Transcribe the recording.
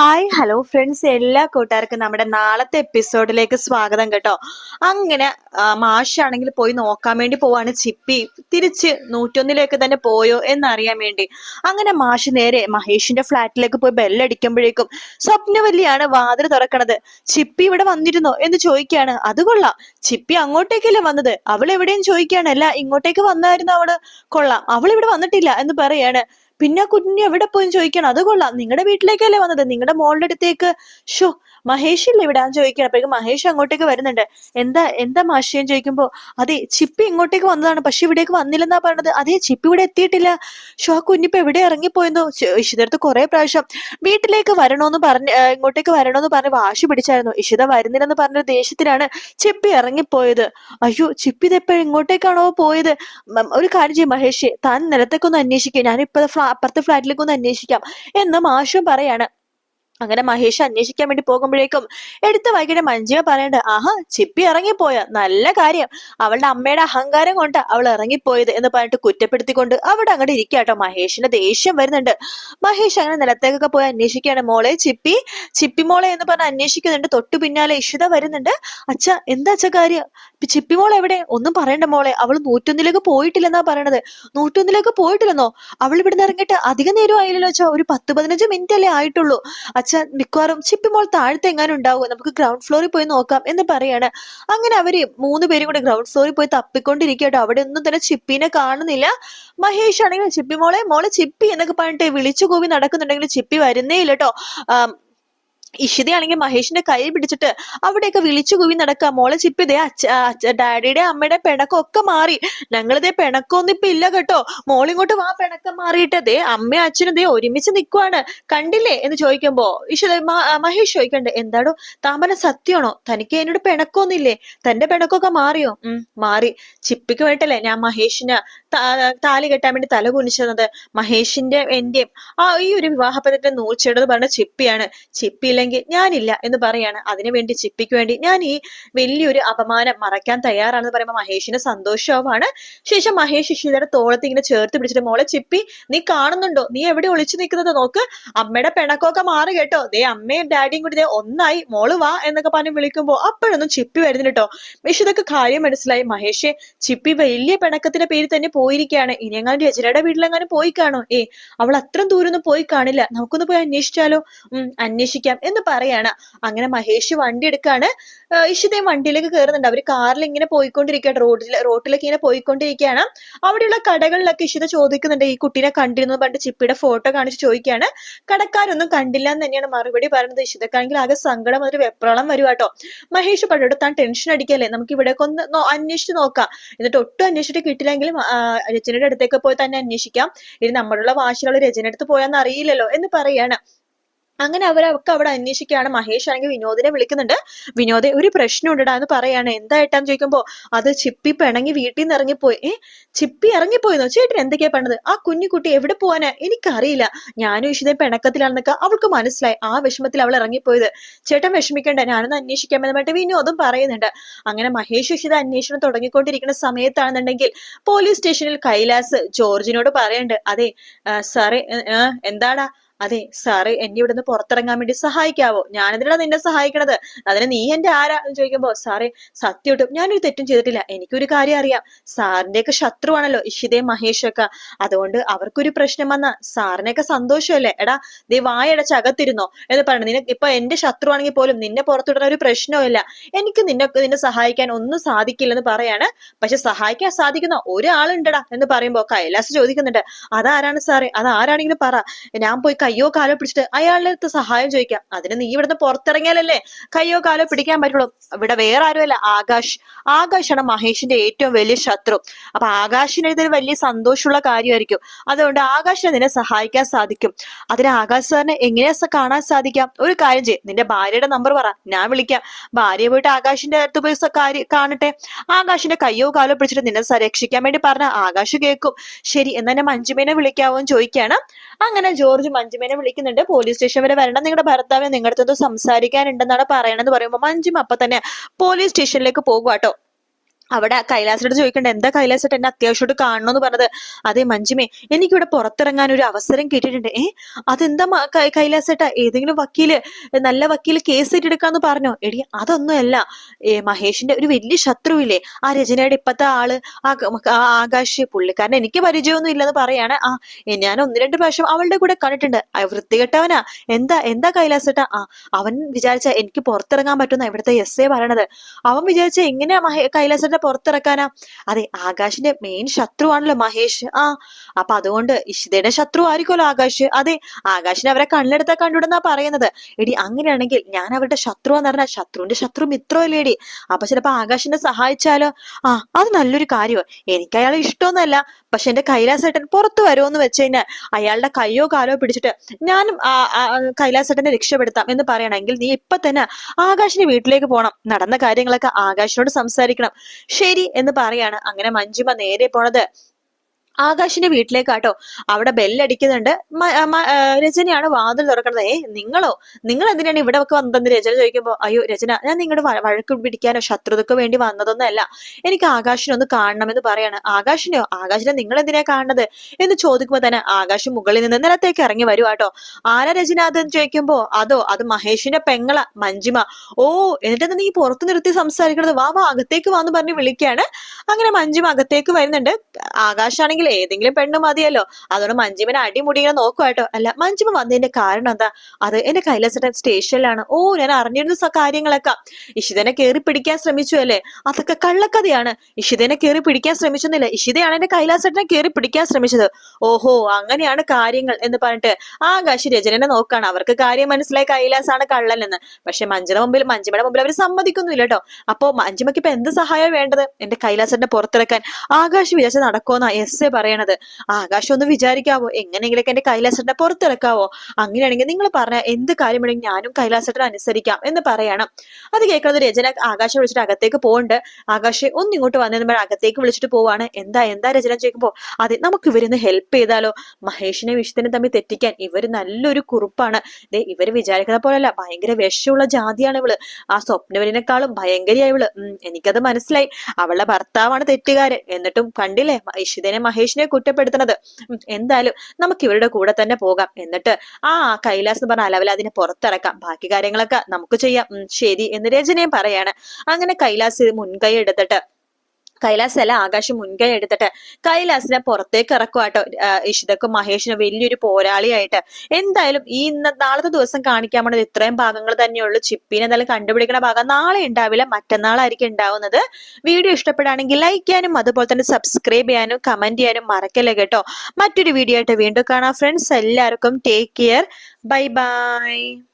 Hi hello friends എല്ലാ കൂട്ടുകാർക്കും നമ്മുടെ നാളത്തെ എപ്പിസോഡിലേക്ക് സ്വാഗതം കേട്ടോ. അങ്ങനെ മാഷാണെങ്കിൽ പോയി നോക്കാൻ വേണ്ടി പോവാണ്. ചിപ്പി തിരിച്ച് നൂറ്റൊന്നിലേക്ക് തന്നെ പോയോ എന്നറിയാൻ വേണ്ടി. അങ്ങനെ മാഷ് നേരെ മഹേഷിന്റെ ഫ്ലാറ്റിലേക്ക് പോയി ബെല്ലടിക്കുമ്പോഴേക്കും സ്വപ്നവല്ലിയാണ് വാതിൽ തുറക്കണത്. ചിപ്പി ഇവിടെ വന്നിരുന്നോ എന്ന് ചോദിക്കുകയാണ്. അത് കൊള്ളാം. ചിപ്പി അങ്ങോട്ടേക്കല്ലേ വന്നത്? അവൾ എവിടെയും ചോദിക്കുകയാണ്. അല്ല ഇങ്ങോട്ടേക്ക് വന്നായിരുന്നു അവൾ? കൊള്ളാം. അവൾ ഇവിടെ വന്നിട്ടില്ല എന്ന് പറയാണ്. പിന്നെ കുഞ്ഞു എവിടെ പോയി ചോദിക്കണം? അത് കൊള്ളാം. നിങ്ങളുടെ വീട്ടിലേക്കല്ലേ വന്നത്? നിങ്ങളുടെ മോളുടെ അടുത്തേക്ക് ഷോ മഹേഷ് ഇല്ല ഇവിടെ? ചോദിക്കണം. അപ്പോഴേക്കും മഹേഷ് അങ്ങോട്ടേക്ക് വരുന്നുണ്ട്. എന്താ എന്താ മാഷിയെന്ന് ചോദിക്കുമ്പോ അതെ ചിപ്പി ഇങ്ങോട്ടേക്ക് വന്നതാണ്. പക്ഷെ ഇവിടേക്ക് വന്നില്ലെന്നാ പറഞ്ഞത്. അതെ ചിപ്പി ഇവിടെ എത്തിയിട്ടില്ല. ഷോ ആ കുഞ്ഞിപ്പോ എവിടെ ഇറങ്ങിപ്പോയെന്നോ? ഇഷിതടുത്ത് കുറെ പ്രാവശ്യം വീട്ടിലേക്ക് വരണോന്ന് പറഞ്ഞ് ഇങ്ങോട്ടേക്ക് വരണോന്ന് പറഞ്ഞ് വാശി പിടിച്ചായിരുന്നു. ഇഷിത വരുന്നില്ലെന്ന് പറഞ്ഞ ദേഷ്യത്തിലാണ് ചിപ്പി ഇറങ്ങിപ്പോയത്. അയ്യോ ചിപ്പി ഇതെപ്പോഴും ഇങ്ങോട്ടേക്കാണോ പോയത്? ഒരു കാര്യം ചെയ്യും മഹേഷ്. താൻ നിലത്തേക്കൊന്ന് അന്വേഷിക്കും. ഇപ്പൊ അപ്പുറത്തെ ഫ്ലാറ്റിലേക്ക് ഒന്ന് അന്വേഷിക്കാം. എന്ന് മാഷും പറയാണ്. അങ്ങനെ മഹേഷ് അന്വേഷിക്കാൻ വേണ്ടി പോകുമ്പോഴേക്കും എടുത്ത വൈകിട്ട് മഞ്ജുവ പറയണ്ട ആഹാ ചിപ്പി ഇറങ്ങിപ്പോയ? നല്ല കാര്യം. അവളുടെ അമ്മയുടെ അഹങ്കാരം കൊണ്ട് അവൾ ഇറങ്ങിപ്പോയത് എന്ന് പറഞ്ഞിട്ട് കുറ്റപ്പെടുത്തിക്കൊണ്ട് അവിടെ അങ്ങോട്ട് ഇരിക്കാട്ടോ മഹേഷിന്റെ ദേഷ്യം വരുന്നുണ്ട്. മഹേഷ് അങ്ങനെ നിലത്തേക്കൊക്കെ പോയി അന്വേഷിക്കുകയാണ്. മോളെ ചിപ്പി ചിപ്പി മോളെ എന്ന് പറഞ്ഞ് അന്വേഷിക്കുന്നുണ്ട്. തൊട്ടു പിന്നാലെ ഇഷിത വരുന്നുണ്ട്. അച്ഛ എന്താ അച്ഛ കാര്യം? ചിപ്പി മോൾ എവിടെ? ഒന്നും പറയണ്ട മോളെ. അവൾ നൂറ്റൊന്നിലേക്ക് പോയിട്ടില്ലെന്നാ പറയണത്. നൂറ്റൊന്നിലേക്ക് പോയിട്ടില്ലെന്നോ? അവൾ ഇവിടുന്ന് ഇറങ്ങിയിട്ട് അധിക നേരം ആയില്ലല്ലോ അച്ഛാ. ഒരു പത്ത് പതിനഞ്ച് മിനിറ്റ് അല്ലേ ആയിട്ടുള്ളൂ. അച്ഛ മിക്കവാറും ചിപ്പി മോൾ താഴത്തെ എങ്ങാനും ഉണ്ടാവും നമുക്ക് ഗ്രൗണ്ട് ഫ്ലോറിൽ പോയി നോക്കാം എന്ന് പറയാണ്. അങ്ങനെ അവർ മൂന്ന് പേരും കൂടെ ഗ്രൗണ്ട് ഫ്ലോറിൽ പോയി തപ്പിക്കൊണ്ടിരിക്കട്ടോ അവിടെ ഒന്നും തന്നെ ചിപ്പിനെ കാണുന്നില്ല. മഹേഷ് ആണെങ്കിൽ ചിപ്പി മോളെ മോളെ ചിപ്പി എന്നൊക്കെ പറഞ്ഞിട്ട് വിളിച്ചു കൂവി നടക്കുന്നുണ്ടെങ്കിൽ ചിപ്പി വരുന്നേ ഇല്ല കേട്ടോ ഇഷിതയാണെങ്കിൽ മഹേഷിന്റെ കൈ പിടിച്ചിട്ട് അവിടെയൊക്കെ വിളിച്ചു കൂവി നടക്കുക മോളെ ചിപ്പി ദേ അച്ഛ ഡാഡിയുടെ അമ്മയുടെ പിണക്കമൊക്കെ മാറി. ഞങ്ങളിതേ പിണക്കമൊന്നും ഇപ്പൊ ഇല്ല കേട്ടോ. മോളിങ്ങോട്ട് വാ പിണക്കം മാറിയിട്ട് ദേ അമ്മയും അച്ഛനും ദേ ഒരുമിച്ച് നിൽക്കുവാണ് കണ്ടില്ലേ? എന്ന് ചോദിക്കുമ്പോ ഇഷിത മഹേഷ് ചോദിക്കണ്ടേ എന്താടോ താമര സത്യമാണോ? തനിക്ക് എന്നോട് പിണക്കമൊന്നുമില്ലേ? തന്റെ പിണക്കമൊക്കെ മാറിയോ? ഉം മാറി. ചിപ്പിക്ക് വേണ്ടിട്ടല്ലേ ഞാൻ മഹേഷിന് താലി കെട്ടാൻ വേണ്ടി തല കുനിച്ചത്. മഹേഷിന്റെ എന്റെയും ആ ഈ ഒരു വിവാഹപത്രത്തിന്റെ നൂൽച്ചേടത് പറഞ്ഞ ചിപ്പിയാണ്. ചിപ്പി ഇല്ലെങ്കിൽ ഞാനില്ല എന്ന് പറയാണ്. അതിനുവേണ്ടി ചിപ്പിക്ക് വേണ്ടി ഞാൻ ഈ വലിയൊരു അപമാനം മറയ്ക്കാൻ തയ്യാറാണെന്ന് പറയുമ്പോൾ മഹേഷിന് സന്തോഷവുമാണ് ശേഷം മഹേഷ് ഇഷിതയുടെ തോളത്ത് ഇങ്ങനെ ചേർത്ത് പിടിച്ചിട്ട് മോളെ ചിപ്പി നീ കാണുന്നുണ്ടോ? നീ എവിടെ ഒളിച്ചു നിൽക്കുന്നത് നോക്ക്? അമ്മയുടെ പിണക്കമൊക്കെ മാറി കേട്ടോ. ദേ അമ്മയും ഡാഡിയും കൂടി ദേ ഒന്നായി. മോൾ വാ എന്നൊക്കെ പറഞ്ഞ് വിളിക്കുമ്പോൾ അപ്പോഴൊന്നും ചിപ്പി വരുന്നില്ല കേട്ടോ. ഇതൊക്കെ കാര്യം മനസ്സിലായി. മഹേഷ് ചിപ്പി വലിയ പിണക്കത്തിന്റെ പേരിൽ തന്നെ പോയിരിക്കുകയാണ്. ഇനിയെങ്ങാനും രചനയുടെ വീട്ടിലെങ്ങാനും പോയി കാണോ? ഏ അവൾ അത്രയും ദൂരൊന്നും പോയി കാണില്ല. നമുക്കൊന്ന് പോയി അന്വേഷിച്ചാലോ? ഉം അന്വേഷിക്കാം. എന്ന് പറയാണ്. അങ്ങനെ മഹേഷ് വണ്ടി എടുക്കാണ്. ഇഷിതയും വണ്ടിയിലേക്ക് കയറുന്നുണ്ട് അവർ കാറിൽ ഇങ്ങനെ പോയിക്കൊണ്ടിരിക്കുകയാണ്. റോഡിൽ റോട്ടിലേക്ക് ഇങ്ങനെ പോയിക്കൊണ്ടിരിക്കുകയാണ്. അവിടെയുള്ള കടകളിലൊക്കെ ഇഷിത ചോദിക്കുന്നുണ്ട്. ഈ കുട്ടീനെ കണ്ടിരുന്നു പറഞ്ഞിട്ട് ചിപ്പിയുടെ ഫോട്ടോ കാണിച്ച് ചോദിക്കുകയാണ്. കടക്കാരൊന്നും കണ്ടില്ല എന്ന് തന്നെയാണ് മറുപടി പറയുന്നത് ഇഷിതക്കാണെങ്കിൽ ആകെ സങ്കടം ഒരു വെപ്രോളം വരും കേട്ടോ. മഹേഷ് പണ്ടോട് താൻ ടെൻഷൻ അടിക്കല്ലേ? നമുക്ക് ഇവിടേക്ക് ഒന്ന് അന്വേഷിച്ച് നോക്കാം. എന്നിട്ട് ഒട്ടും അന്വേഷിച്ചിട്ട് കിട്ടില്ലെങ്കിലും രചനയുടെ അടുത്തേക്ക് പോയി തന്നെ അന്വേഷിക്കാം. ഇനി നമ്മളുള്ള വാശിയിലുള്ള രചന അടുത്ത് പോയാന്ന് അറിയില്ലല്ലോ എന്ന് പറയാണ്. അങ്ങനെ അവരൊക്കെ അവിടെ അന്വേഷിക്കുകയാണ്. മഹേഷ് ആണെങ്കിൽ വിനോദിനെ വിളിക്കുന്നുണ്ട്. വിനോദ ഒരു പ്രശ്നം ഉണ്ടടാ എന്ന് പറയാണ്. എന്തായിട്ടാന്ന് ചോദിക്കുമ്പോ അത് ചിപ്പി പിണങ്ങി വീട്ടിൽ നിന്ന് ഇറങ്ങിപ്പോയി. ഏ ചിപ്പി ഇറങ്ങിപ്പോയെന്നോ? ചേട്ടൻ എന്തൊക്കെയാ പറഞ്ഞത് ആ കുഞ്ഞു കുട്ടി എവിടെ പോവാനാ? എനിക്കറിയില്ല. ഞാനും ഇഷിതയും പിണക്കത്തിലാണെന്നൊക്കെ അവൾക്ക് മനസ്സിലായി. ആ വിഷമത്തിൽ അവൾ ഇറങ്ങിപ്പോയത്. ചേട്ടൻ വിഷമിക്കണ്ട ഞാനൊന്ന് അന്വേഷിക്കാൻ പറഞ്ഞിട്ട് വിനോദും പറയുന്നുണ്ട്. അങ്ങനെ മഹേഷ് ഇഷിത അന്വേഷണം തുടങ്ങിക്കൊണ്ടിരിക്കുന്ന സമയത്താണെന്നുണ്ടെങ്കിൽ പോലീസ് സ്റ്റേഷനിൽ കൈലാസ് ജോർജിനോട് പറയണ്ട്. അതെ സാറേ എന്താടാ? അതെ സാറ് എന്നെ ഇവിടുന്ന് പുറത്തിറങ്ങാൻ വേണ്ടി സഹായിക്കാവോ? ഞാനെന്തിനാ നിന്നെ സഹായിക്കണത്? അതിന് നീ എന്റെ ആരാ എന്ന് ചോദിക്കുമ്പോ സാറേ സത്യമായിട്ടും ഞാനൊരു തെറ്റും ചെയ്തിട്ടില്ല. എനിക്കൊരു കാര്യം അറിയാം. സാറിന്റെയൊക്കെ ശത്രുവാണല്ലോ ഇഷിതയും മഹേഷൊക്കെ അതുകൊണ്ട് അവർക്കൊരു പ്രശ്നം വന്ന സാറിനെയൊക്കെ സന്തോഷമല്ലേ? എടാ നീ വായടച്ച് അകത്തിരുന്നോ എന്ന് പറഞ്ഞു. നിനക്ക് ഇപ്പൊ എന്റെ ശത്രുവാണെങ്കിൽ പോലും നിന്നെ പുറത്തുവിടുന്ന ഒരു പ്രശ്നവുമില്ല എനിക്ക് നിന്നെ നിന്നെ സഹായിക്കാൻ ഒന്നും സാധിക്കില്ലെന്ന് പറയാണ്. പക്ഷെ സഹായിക്കാൻ സാധിക്കുന്ന ഒരാളുണ്ടടാ എന്ന് പറയുമ്പോ കൈലാസ് ചോദിക്കുന്നുണ്ട്. അതാരാണ് സാറേ? അതാരാണെങ്കിലും പറ. ഞാൻ പോയി കയ്യോ കാലോ പിടിച്ചിട്ട് അയാളുടെ അടുത്ത് സഹായം ചോദിക്കാം. അതിന് നീ ഇവിടുന്ന് പുറത്തിറങ്ങിയാലല്ലേ? കയ്യോ കാലോ പിടിക്കാൻ പറ്റുള്ളൂ. ഇവിടെ വേറെ ആരുമല്ല. ആകാശ്. ആകാശാണ് മഹേഷിന്റെ ഏറ്റവും വലിയ ശത്രു. അപ്പൊ ആകാശിന് ഇതൊരു വലിയ സന്തോഷമുള്ള കാര്യമായിരിക്കും. അതുകൊണ്ട് ആകാശിനെ നിന്നെ സഹായിക്കാൻ സാധിക്കും. അതിന് ആകാശ് സാറിനെ എങ്ങനെയാ കാണാൻ സാധിക്കാം? ഒരു കാര്യം ചെയ്യും. നിന്റെ ഭാര്യയുടെ നമ്പർ പറ. ഞാൻ വിളിക്കാം. ഭാര്യ പോയിട്ട് ആകാശിന്റെ അടുത്ത് പോയി കാര്യം കാണട്ടെ. ആകാശിന്റെ കയ്യോ കാലോ പിടിച്ചിട്ട് നിന്നെ സംരക്ഷിക്കാൻ രക്ഷിക്കാൻ വേണ്ടി പറഞ്ഞ ആകാശ് കേൾക്കും. ശരി എന്നാ മഞ്ജുമേനെ വിളിക്കാവോ എന്ന് ചോദിക്കാണ്. അങ്ങനെ ജോർജ് മഞ്ജുമേനെ വിളിക്കുന്നുണ്ട്. പോലീസ് സ്റ്റേഷൻ വരെ വരണം നിങ്ങളുടെ ഭർത്താവിനെ നിങ്ങളുടെ അടുത്ത് സംസാരിക്കാനുണ്ടെന്നാണ് പറയണമെന്ന് പറയുമ്പോൾ മഞ്ജുമ അപ്പൊ തന്നെ പോലീസ് സ്റ്റേഷനിലേക്ക് പോകുക കേട്ടോ അവിടെ കൈലാസോട് ചോദിക്കണ്ട എന്താ കൈലാസോട്ട് എന്നെ അത്യാവശ്യമായിട്ട് കാണണമെന്ന് പറഞ്ഞത്? അതെ മഞ്ജുമേ എനിക്കിവിടെ പുറത്തിറങ്ങാൻ ഒരു അവസരം കിട്ടിയിട്ടുണ്ട്. ഏ അതെന്താ കൈലാസേട്ടാ ഏതെങ്കിലും വക്കീൽ നല്ല വക്കീൽ കേസ് ഏറ്റെടുക്കാന്ന് പറഞ്ഞോ? എടി അതൊന്നുമല്ല. മഹേഷിന്റെ ഒരു വലിയ ശത്രുവില്ലേ? ആ രചനയുടെ ഇപ്പത്തെ ആൾ ആകാശ് പുള്ളിക്കാരൻ എനിക്ക് പരിചയമൊന്നും ഇല്ലെന്ന് പറയാണ്. ആ ഞാൻ ഒന്ന് രണ്ട് പ്രാവശ്യം അവളുടെ കൂടെ കണ്ടിട്ടുണ്ട്. വൃത്തികെട്ടവനാ. എന്താ എന്താ കൈലാസേട്ടാ? ആ അവൻ വിചാരിച്ച എനിക്ക് പുറത്തിറങ്ങാൻ പറ്റുന്ന ഇവിടുത്തെ എസ് എ പറയണത്. അവൻ വിചാരിച്ച എങ്ങനെയാ മഹേ കൈലാസേട്ടനെ പുറത്തിറക്കാനാ? അതെ ആകാശിന്റെ മെയിൻ ശത്രുവാണല്ലോ മഹേഷ്. ആ അപ്പൊ അതുകൊണ്ട് ഇഷിതയുടെ ശത്രു ആയിരിക്കുമല്ലോ ആകാശ്. അതെ ആകാശിനെ അവരെ കണ്ണെടുത്താ കണ്ടുവിടുന്നാ പറയുന്നത്. എടി അങ്ങനെയാണെങ്കിൽ ഞാൻ അവരുടെ ശത്രു എന്ന് പറഞ്ഞാൽ ശത്രുവിന്റെ ശത്രു മിത്രമല്ലേ എടി അപ്പൊ ചിലപ്പോ ആകാശിനെ സഹായിച്ചാലോ? ആ അത് നല്ലൊരു കാര്യമോ എനിക്ക് അയാളെ ഇഷ്ടമൊന്നുമല്ല. പക്ഷെ എന്റെ കൈലാസേട്ടൻ പുറത്തു വരുമോന്ന് വെച്ച് കഴിഞ്ഞാൽ അയാളുടെ കയ്യോ കാലോ പിടിച്ചിട്ട് ഞാനും കൈലാസേട്ടനെ രക്ഷപ്പെടുത്താം എന്ന് പറയണമെങ്കിൽ നീ ഇപ്പൊ തന്നെ ആകാശിന്റെ വീട്ടിലേക്ക് പോകണം നടന്ന കാര്യങ്ങളൊക്കെ ആകാശിനോട് സംസാരിക്കണം. ശരി എന്ന് പറയാണ്. അങ്ങനെ മഞ്ജിമ നേരെ പോണത്. ആകാശിന്റെ വീട്ടിലേക്കാട്ടോ. അവിടെ ബെല്ലടിക്കുന്നുണ്ട്. രചനയാണ് വാതിൽ തുറക്കുന്നത്. ഏ നിങ്ങളോ? നിങ്ങൾ എന്തിനാണ് ഇവിടെ ഒക്കെ വന്നതെന്ന് രചന ചോദിക്കുമ്പോ അയ്യോ രചന ഞാൻ നിങ്ങളുടെ വഴക്ക് പിടിക്കാനോ ശത്രുതക്കോ വേണ്ടി വന്നതൊന്നുമല്ല എനിക്ക് ആകാശിനെ ഒന്ന് കാണണമെന്ന് പറയാണ്. ആകാശിനെയോ? ആകാശിനെ നിങ്ങൾ എന്തിനാ കാണുന്നത് എന്ന് ചോദിക്കുമ്പോ തന്നെ ആകാശ് മുകളിൽ നിന്ന് നിലത്തേക്ക് ഇറങ്ങി വരുവാട്ടോ ആരാ രചന അതെന്ന് ചോദിക്കുമ്പോ അതോ അത് മഹേഷിന്റെ പെങ്ങള മഞ്ജിമ. ഓ എന്നിട്ട് നീ പുറത്തു നിർത്തി സംസാരിക്കുന്നത് വാ വാ അകത്തേക്ക് വാന്ന് പറഞ്ഞ് വിളിക്കാണ്. അങ്ങനെ മഞ്ജിമ അകത്തേക്ക് വരുന്നുണ്ട്. ആകാശാണെങ്കിൽ ഏതെങ്കിലും പെണ്ണ് മതിയല്ലോ. അതുകൊണ്ട് മഞ്ജിമനെ നോക്കുക നോക്കുവാട്ടോ അല്ല മഞ്ജിമ വന്നതിന്റെ കാരണം എന്താ? അത് എന്റെ കൈലാസട്ടൻ സ്റ്റേഷനിലാണ്. ഓ ഞാൻ അറിഞ്ഞിരുന്ന കാര്യങ്ങളൊക്കെ. ഇഷിതനെ കയറി പിടിക്കാൻ ശ്രമിച്ചു അല്ലേ? അതൊക്കെ കള്ളക്കഥയാണ്. ഇഷിതനെ കയറി പിടിക്കാൻ ശ്രമിച്ചെന്നില്ല. ഇഷിതയാണ് എന്റെ കൈലാസട്ടനെ കയറി പിടിക്കാൻ ശ്രമിച്ചത്. ഓഹോ അങ്ങനെയാണ് കാര്യങ്ങൾ എന്ന് പറഞ്ഞിട്ട് ആകാശ് രചനനെ നോക്കാണ്. അവർക്ക് കാര്യം മനസ്സിലായി കൈലാസാണ് കള്ളനെന്ന്. പക്ഷെ മഞ്ജുടെ മുമ്പിൽ മഞ്ജിമയുടെ മുമ്പിൽ അവർ സമ്മതിക്കുന്നില്ല കേട്ടോ. അപ്പോ മഞ്ജിമയ്ക്ക് ഇപ്പൊ എന്ത് സഹായം വേണ്ടത്? എന്റെ കൈലാസന്റെ പുറത്തിറക്കാൻ ആകാശ് വിചാരിച്ച നടക്കുമെന്നാ എസ് എ പറയണത്. ആകാശം ഒന്ന് വിചാരിക്കാവോ? എങ്ങനെയെങ്കിലൊക്കെ എന്റെ കൈലാസന്റെ പുറത്തിറക്കാവോ? അങ്ങനെയാണെങ്കിൽ നിങ്ങൾ പറഞ്ഞ എന്ത് കാര്യമുണ്ടെങ്കിൽ ഞാനും കൈലാസട്ടൻ അനുസരിക്കാം എന്ന് പറയണം. അത് കേൾക്കുന്നത് രചന ആകാശം വിളിച്ചിട്ട് അകത്തേക്ക് പോകുന്നുണ്ട് ആകാശെ ഒന്ന് ഇങ്ങോട്ട് വന്നതുമ്പോൾ അകത്തേക്ക് വിളിച്ചിട്ട് പോവാണ് എന്താ എന്താ രചന? ചോദിക്കുമ്പോ അതെ നമുക്ക് ഇവരൊന്ന് ഹെൽപ്പ് ചെയ്താലോ? മഹേഷിനെ വിഷത്തിനെ തമ്മിൽ തെറ്റിക്കാൻ ഇവർ നല്ലൊരു കുറുപ്പാണ്. ദേ ഇവർ വിചാരിക്കുന്ന പോലല്ല ഭയങ്കര വിഷമുള്ള ജാതിയാണ് ഇവൾ. ആ സ്വപ്നവലിനെക്കാളും ഭയങ്കരിയാ ഇവൾ. എനിക്കത് മനസ്സിലായി. അവളുടെ ഭർത്താവാണ് തെറ്റുകാരൻ. എന്നിട്ടും കണ്ടില്ലേ ഇഷിതനെ ഇഷിതനെ മഹേഷിനെ കുറ്റപ്പെടുത്തുന്നത്. എന്തായാലും നമുക്ക് ഇവരുടെ കൂടെ തന്നെ പോകാം. എന്നിട്ട് ആ കൈലാസ് എന്ന് പറഞ്ഞ അതിനെ പുറത്തിറക്കാം. ബാക്കി കാര്യങ്ങളൊക്കെ നമുക്ക് ചെയ്യാം. ശരി എന്ന് രചനയും പറയാണ്. അങ്ങനെ കൈലാസ് മുൻകൈ എടുത്തിട്ട് കൈലാസ് അല്ല ആകാശം മുൻകൈ എടുത്തിട്ട്. കൈലാസിനെ പുറത്തേക്ക് ഇറക്കുവാട്ടോ ഇഷിതക്കും മഹേഷിനും വലിയൊരു പോരാളിയായിട്ട്. എന്തായാലും ഈ ഇന്ന നാളത്തെ ദിവസം കാണിക്കാൻ പോണത് ഇത്രയും ഭാഗങ്ങൾ തന്നെയുള്ളൂ. ചിപ്പിനെ എന്തായാലും കണ്ടുപിടിക്കുന്ന ഭാഗം. നാളെ ഉണ്ടാവില്ല മറ്റന്നാളായിരിക്കും ഉണ്ടാവുന്നത്. വീഡിയോ ഇഷ്ടപ്പെടുകയാണെങ്കിൽ ലൈക്ക് ചെയ്യാനും അതുപോലെ തന്നെ സബ്സ്ക്രൈബ് ചെയ്യാനും കമന്റ് ചെയ്യാനും മറക്കല്ലേ കേട്ടോ. മറ്റൊരു വീഡിയോ ആയിട്ട് വീണ്ടും കാണാം. ഫ്രണ്ട്സ് എല്ലാവർക്കും ടേക്ക് കെയർ ബൈ ബൈ